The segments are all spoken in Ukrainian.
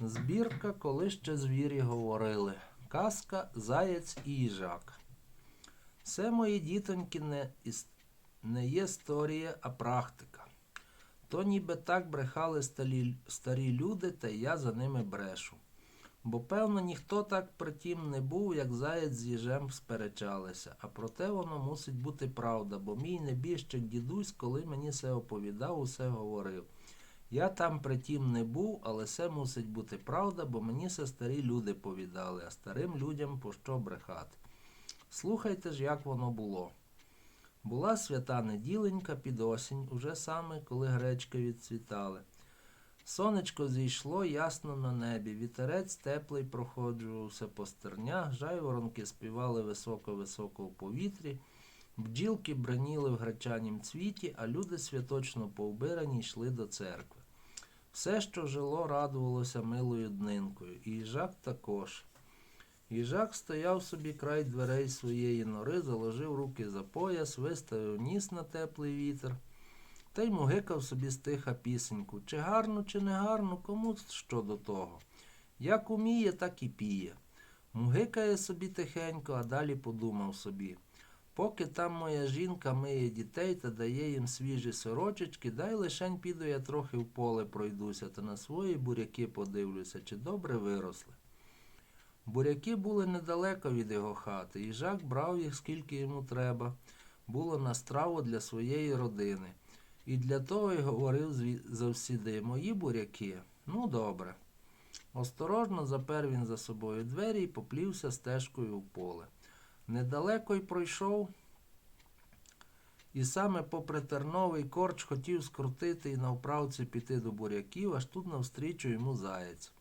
Збірка, коли ще звірі говорили. Казка Заєць і їжак. Все мої дітоньки не, не є історія, а практика. То ніби так брехали старі, старі люди, та я за ними брешу. Бо, певно, ніхто так притім не був, як заєць з їжем сперечалися. А проте воно мусить бути правда, бо мій небіжчик дідусь, коли мені це оповідав, усе говорив. Я там притім не був, але це мусить бути правда, бо мені це старі люди повідали, а старим людям по що брехати. Слухайте ж, як воно було. Була свята неділенька під осінь, уже саме, коли гречки відцвітали. Сонечко зійшло ясно на небі, вітерець теплий проходжувався по стернях, жайворонки співали високо-високо в повітрі, бджілки браніли в гречанім цвіті, а люди святочно повбирані йшли до церкви. Все, що жило, радувалося милою днинкою, і їжак також. Їжак стояв собі край дверей своєї нори, заложив руки за пояс, виставив ніс на теплий вітер, та й мугикав собі стиха пісеньку. Чи гарно, чи не гарно, кому що до того. Як уміє, так і піє. Мугикає собі тихенько, а далі подумав собі. Поки там моя жінка миє дітей та дає їм свіжі сорочечки, дай лишень піду я трохи в поле пройдуся та на свої буряки подивлюся, чи добре виросли. Буряки були недалеко від його хати, і Жак брав їх скільки йому треба, було на страву для своєї родини. І для того й говорив завсіди мої буряки. Ну, добре. Осторожно запер він за собою двері і поплівся стежкою в поле. Недалеко й пройшов, і саме попри терновий корч хотів скрутити і навправці піти до буряків, аж тут навстрічу йому заєць.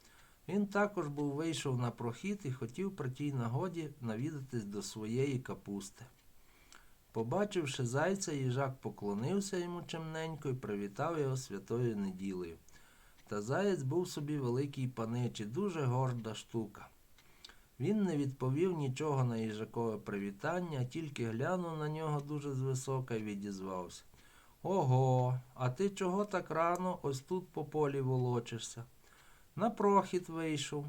Він також був вийшов на прохід і хотів при тій нагоді навідатись до своєї капусти. Побачивши зайця, їжак поклонився йому чемненько і привітав його святою неділею. Та заєць був собі великий панич і дуже горда штука. Він не відповів нічого на їжакове привітання, тільки глянув на нього дуже звисока і відізвався. Ого, а ти чого так рано ось тут по полі волочишся? На прохід вийшов,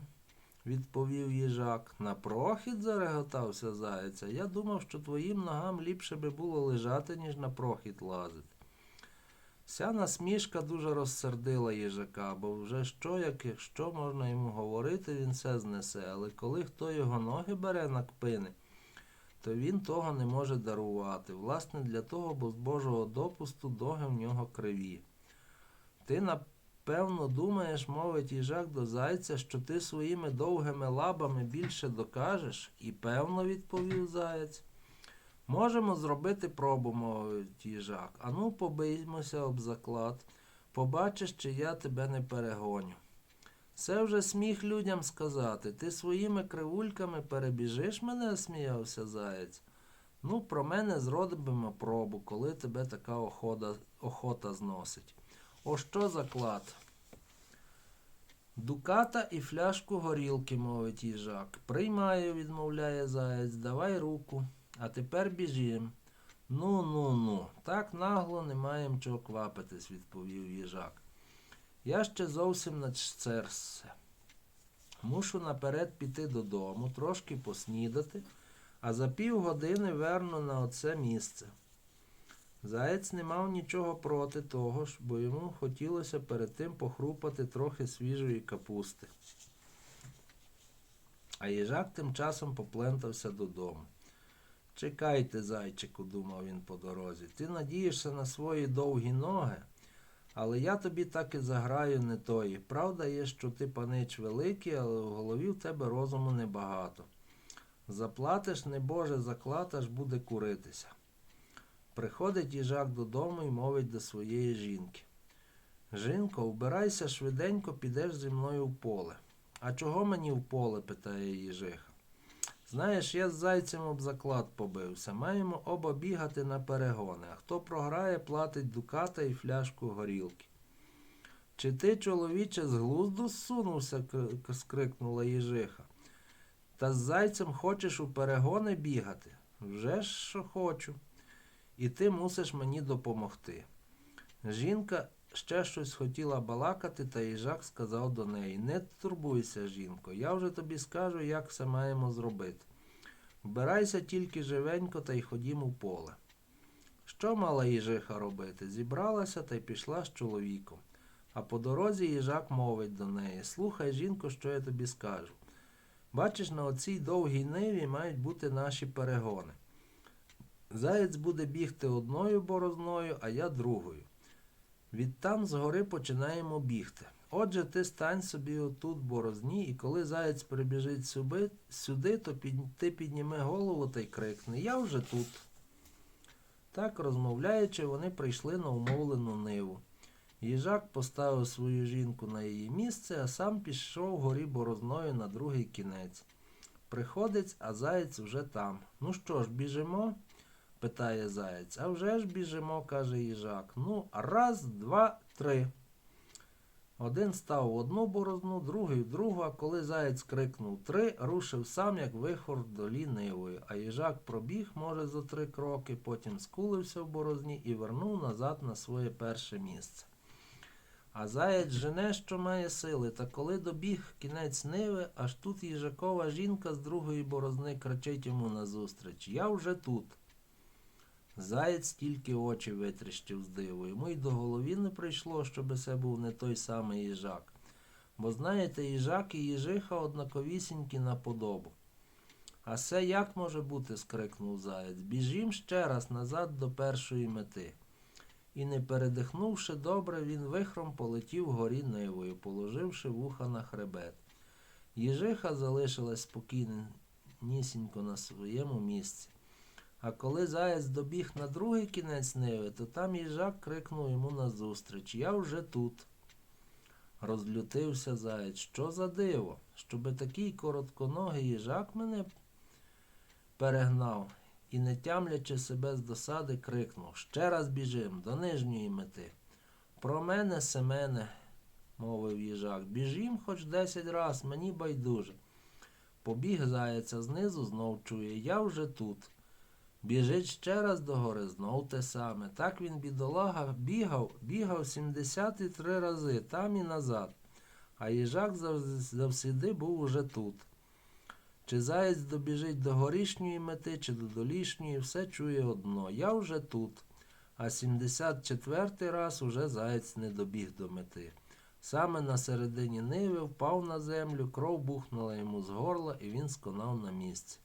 відповів їжак. На прохід зареготався зайця. Я думав, що твоїм ногам ліпше би було лежати, ніж на прохід лазити. Ця насмішка дуже розсердила їжака, бо вже що, як якщо можна йому говорити, він все знесе, але коли хто його ноги бере на кпини, то він того не може дарувати. Власне, для того, бо з Божого допусту доги в нього криві. Ти, напевно, думаєш, мовить їжак до зайця, що ти своїми довгими лабами більше докажеш, і певно, відповів заєць. Можемо зробити пробу, мовить їжак. Ану, побиймося об заклад. Побачиш, чи я тебе не перегоню. Це вже сміх людям сказати. Ти своїми кривульками перебіжиш мене, сміявся заєць. Ну, про мене зробимо пробу, коли тебе така охота, охота зносить. О що заклад? Дуката і фляжку горілки, мовить їжак. Приймаю, відмовляє заєць, давай руку. А тепер біжім. Ну, ну, ну, так нагло не маєм чого квапитись, відповів їжак. Я ще зовсім на церсе. Мушу наперед піти додому, трошки поснідати, а за півгодини верну на оце місце. Заєць не мав нічого проти того ж, бо йому хотілося перед тим похрупати трохи свіжої капусти. А їжак тим часом поплентався додому. Чекайте, зайчику, думав він по дорозі. Ти надієшся на свої довгі ноги, але я тобі так і заграю не тої. Правда є, що ти панич великий, але в голові в тебе розуму небагато. Заплатиш, небоже, заклад, аж буде куритися. Приходить їжак додому і мовить до своєї жінки. Жінко, вбирайся швиденько, підеш зі мною в поле. А чого мені в поле? питає їжиха. Знаєш, я з зайцем об заклад побився. Маємо оба бігати на перегони, а хто програє, платить дуката і фляжку горілки. Чи ти, чоловіче, з глузду зсунувся? скрикнула їжиха. Та з зайцем хочеш у перегони бігати? Вже ж що хочу. І ти мусиш мені допомогти. Жінка ще щось хотіла балакати, та їжак сказав до неї Не турбуйся, жінко, я вже тобі скажу, як все маємо зробити. Вбирайся тільки живенько та й ходім у поле. Що мала їжиха робити? Зібралася та й пішла з чоловіком. А по дорозі їжак мовить до неї Слухай, жінко, що я тобі скажу. Бачиш, на оцій довгій ниві мають бути наші перегони. Заєць буде бігти одною борозною, а я другою. Відтам згори починаємо бігти. Отже, ти стань собі отут борозні, і коли заєць прибіжить сюди, сюди то під, ти підніми голову та й крикни Я вже тут. Так, розмовляючи, вони прийшли на умовлену ниву. Їжак поставив свою жінку на її місце, а сам пішов горі борозною на другий кінець. Приходить, а заєць вже там. Ну що ж, біжимо? Питає заєць. А вже ж біжимо, каже їжак. Ну, раз, два, три. Один став в одну борозну, другий в другу, а коли заєць крикнув три, рушив сам, як вихор вдолі нивою, а їжак пробіг, може, за три кроки, потім скулився в борозні і вернув назад на своє перше місце. А заєць жене, що має сили, та коли добіг кінець ниви, аж тут їжакова жінка з другої борозни кричить йому назустріч Я вже тут. Заєць тільки очі витріщив з диву. Йому й до голові не прийшло, щоби це був не той самий їжак. Бо знаєте, їжак і їжиха однаковісінькі на подобу. А це як може бути? скрикнув заєць. Біжім ще раз назад до першої мети. І, не передихнувши добре, він вихром полетів горі нивою, положивши вуха на хребет. Їжиха залишилась спокійнісінько на своєму місці. А коли заєць добіг на другий кінець ниви, то там їжак крикнув йому назустріч Я вже тут. Розлютився заєць. Що за диво? Щоби такий коротконогий їжак мене перегнав і, не тямлячи себе з досади, крикнув Ще раз біжим до нижньої мети. Про мене, Семене, мовив їжак, біжім хоч десять раз, мені байдуже. Побіг заяця знизу, знов чує, я вже тут. Біжить ще раз до гори, знов те саме. Так він, бідолага, бігав, бігав 73 рази, там і назад. А їжак завсіди був уже тут. Чи заєць добіжить до горішньої мети, чи до долішньої, все чує одно. Я вже тут. А 74-й раз уже заєць не добіг до мети. Саме на середині ниви впав на землю, кров бухнула йому з горла, і він сконав на місці.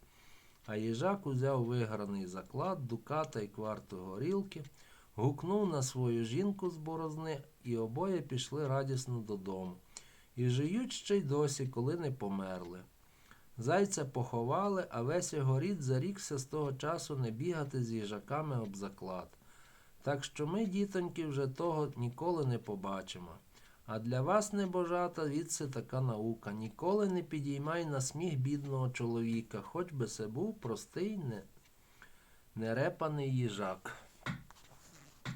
А їжак узяв виграний заклад, дуката й кварту горілки, гукнув на свою жінку з борозни, і обоє пішли радісно додому. І жиють ще й досі, коли не померли. Зайця поховали, а весь його рід зарікся з того часу не бігати з їжаками об заклад. Так що ми, дітоньки, вже того ніколи не побачимо. А для вас, небожата, відси така наука. Ніколи не підіймай на сміх бідного чоловіка, хоч би це був простий не, нерепаний їжак.